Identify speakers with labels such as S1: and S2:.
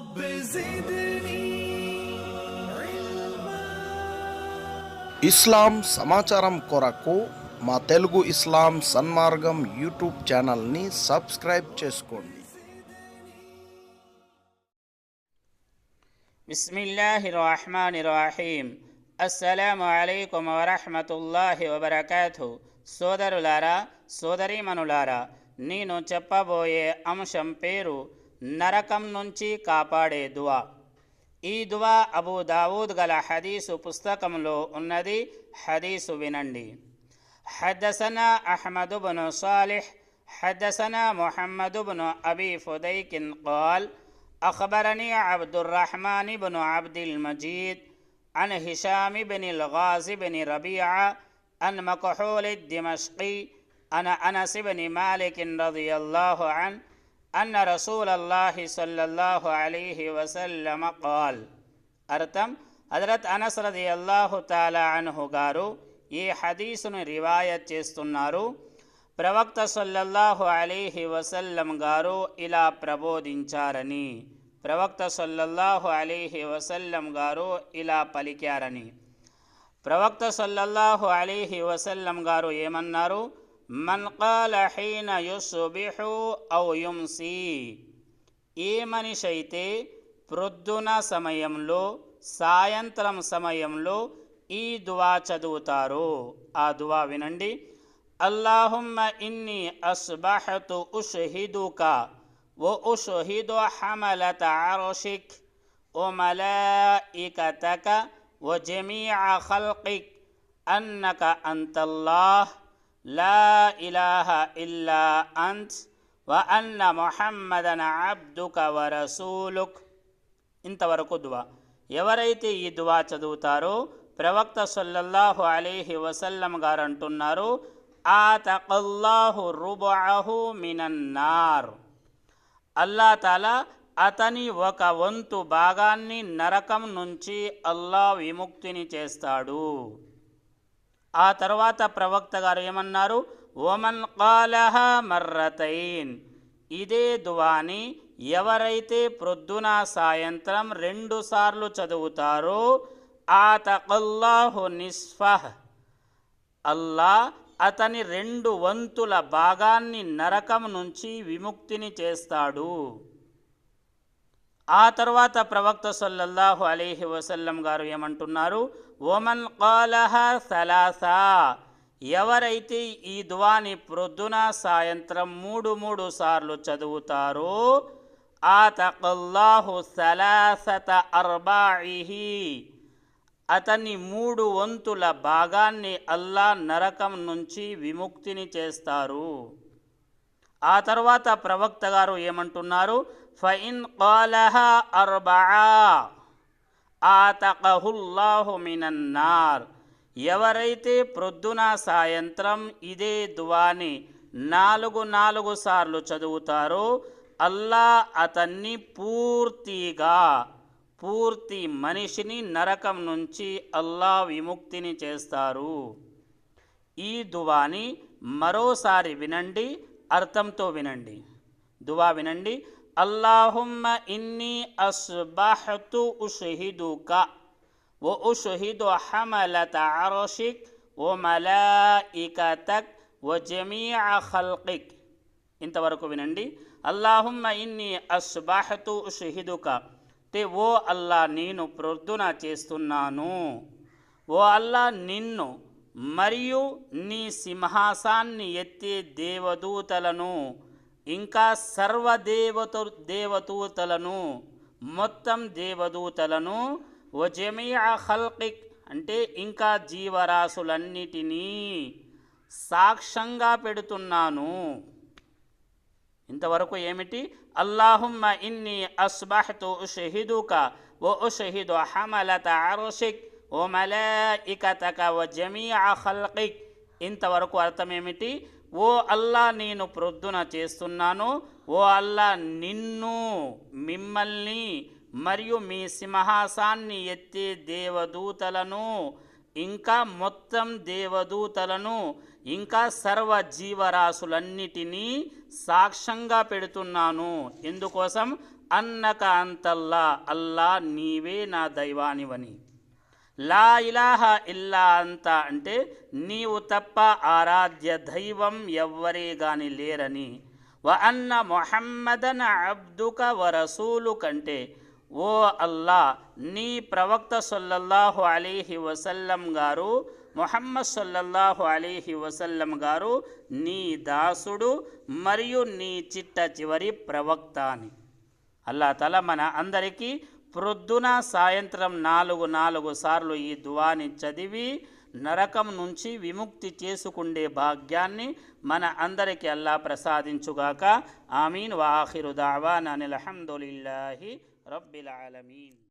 S1: رب زدني
S2: ఇస్లాం సమాచారం కొరకు మా తెలుగు ఇస్లాం సన్మార్గం యూట్యూబ్ ఛానల్ని సబ్స్క్రైబ్ చేసుకోండి
S3: بسم الله الرحمن الرحيم అస్సలాము అలైకుం వరహమతుల్లాహి వబర్కాతు సోదరులారా సోదరీమణులారా నేను చెప్పబోయే అంశం పేరు నరకం నుంచి కాపాడే దువా ఈ దువా అబూ దావూద్ గల హదీసు పుస్తకంలో ఉన్నది హదీసు వినండి حدثنا أحمد بن صالح حدثنا محمد بن أبي فديك قال أخبرني عبد الرحمن بن عبد المجيد عن هشام بن الغازي بن ربيعة عن مكحول الدمشقي عن أنس بن مالك رضي الله عنه అన్న రసూల్ అల్లాహి సల్లల్లాహు అలీహి వసల్లమ కాల్ అర్థం హజరత్ అనసరది అల్లాహు తాలా గారు ఈ హదీసును రివాయత్ చేస్తున్నారు. ప్రవక్త సొల్లహు అలీహి వసల్లం గారు ఇలా ప్రబోధించారని ప్రవక్త సొల్లహు అలీహి వసల్లం గారు ఇలా పలికారని. ప్రవక్త సొల్లహు అలీహి వసల్లం గారు ఏమన్నారు? మన్ కాల హీన యుస్బిహు ఔ యుంసీ ఏ మనిషి అయితే ప్రొద్దున సమయంలో సాయంత్రం సమయంలో ఈ దువా చదువుతారు ఆ దువా వినండి అల్లాహుమ్మ ఇన్ని అస్బహతు ఉషహిదుక ఓ ఉషహిదు హమలత అర్షిక్ ఓ మలాయికతక ఓ జమీع ఖల్qiక్ లా ఇలాహ ఇల్లా అంత్ వ అన్న అబ్దుక వ ఇంతవరకు దువా. ఎవరైతే ఈ దువా చదువుతారో ప్రవక్త సల్లల్లాహు అలీహి వసల్లం గారు అంటున్నారు ఆతకల్లాహు రుబాహు మినన్నార్ అల్లా తాలా అతని ఒక వంతు భాగాన్ని నరకం నుంచి అల్లా విముక్తిని చేస్తాడు. ఆ తర్వాత ప్రవక్త గారు ఏమన్నారు? ఓమన్ కాలహ మర్రతైన్. ఇదే దువాని ఎవరైతే ప్రొద్దున సాయంత్రం రెండు సార్లు చదువుతారో ఆ తకల్లాహు నిస్ఫహ్. అల్లా అతని రెండు వంతుల భాగాన్ని నరకం నుంచి విముక్తిని చేస్తాడు. ఆ తర్వాత ప్రవక్త సల్లల్లాహు అలీహి వసల్లం గారు ఏమంటున్నారు? ఓమన్ కాలహ సలాసా. ఎవరైతే ఈ దువాని ప్రొద్దున సాయంత్రం మూడు మూడు సార్లు చదువుతారో ఆ తకల్లాహు సలాసత అర్బాయిహి. అతని మూడు వంతుల భాగాన్ని అల్లా నరకం నుంచి విముక్తిని చేస్తారు. ఆ తర్వాత ప్రవక్త గారు ఏమంటున్నారు? ఫైన్ కాలహ అర్బా ఆతకహుల్లాహు మినన్నార్. ఎవరైతే ప్రొద్దున సాయంత్రం ఇదే దువాని నాలుగు నాలుగు సార్లు చదువుతారో అల్లా అతన్ని పూర్తిగా పూర్తి మనిషిని నరకం నుంచి అల్లా విముక్తిని చేస్తారు. ఈ దువాని మరోసారి వినండి అర్థంతో వినండి. దువా వినండి అల్లాహుమ్మ ఇన్ని అస్బహతు ఉషహిదుక ఓ ఉషహిదు హమలత అరషిక్ ఓ మలాయికతక్ ఓ జమీఅ ఖల్కిక్ ఇంతవరకు వినండి అల్లాహుమ్మ ఇన్ని అస్బహతు ఉషహిదుక అంటే ఓ అల్లా నేను ప్రొద్దున చేస్తున్నాను ఓ అల్లా నిన్ను మరియు నీ సింహాసాన్ని ఎత్తే దేవదూతలను ఇంకా సర్వదేవత దేవదూతలను మొత్తం దేవదూతలను ఓ జమియా అంటే ఇంకా జీవరాశులన్నిటినీ సాక్ష్యంగా పెడుతున్నాను. ఇంతవరకు ఏమిటి? అల్లాహుమ్మ ఇన్ని అస్బహతు ఉషహిదుక ఓ ఉషహిదు హమలత అరుషిక్ ఓ మలాయికతక ఓ జమీ ఖల్కిక్. ఇంతవరకు అర్థం ఏమిటి? ఓ అల్లా నేను ప్రొద్దున చేస్తున్నాను ఓ అల్లా నిన్ను మిమ్మల్ని మరియు మీ సింహాసాన్ని ఎత్తే దేవదూతలను ఇంకా మొత్తం దేవదూతలను ఇంకా సర్వ జీవరాశులన్నిటినీ సాక్ష్యంగా పెడుతున్నాను. ఎందుకోసం? అన్నక అంతల్లా అల్లా నీవే నా దైవానివని. లా ఇలాహ ఇల్లా అంత అంటే నీవు తప్ప ఆరాధ్య దైవం ఎవ్వరే గాని లేరని. వ అన్న మొహమ్మదన అబ్దుక వరసూలు కంటే ఓ అల్లా నీ ప్రవక్త సొల్లల్లాహు అలీహి వసల్లం గారు మొహమ్మద్ సొల్లల్లాహు అలీహి వసల్లం గారు నీ దాసుడు మరియు నీ చిట్ట చివరి ప్రవక్త అని. అల్లా తల మన అందరికీ ప్రొద్దున సాయంత్రం నాలుగు నాలుగు సార్లు ఈ దువాని చదివి నరకం నుంచి విముక్తి చేసుకుండే భాగ్యాన్ని మన అందరికీ అల్లా ప్రసాదించుగాక. ఆమీన్. వాహిరు దావాన్ అనిల్ అల్హమ్దులిల్లాహి రబ్బిల్ ఆలమీన్.